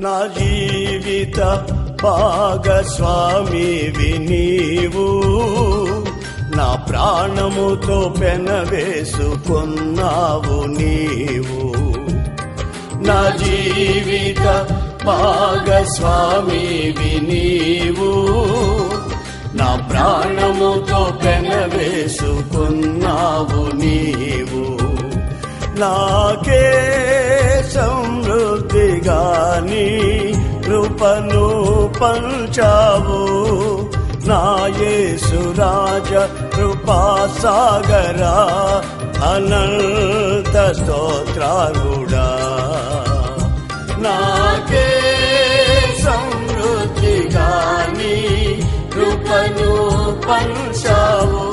నా జీవిత భాగస్వామి వినీవు. నా ప్రాణముతో పెనవేసుకున్నావు నీవు. నా జీవిత భాగస్వామి వినీవు. నా ప్రాణముతో పెనవేసుకున్నావు నీవు. నాకే కృపను పంచావు నాయసురాజ కృపా సాగరా అనంత స్తోత్రాలుడా నాకే సమృద్ధిగా నీ కృపను పంచావు.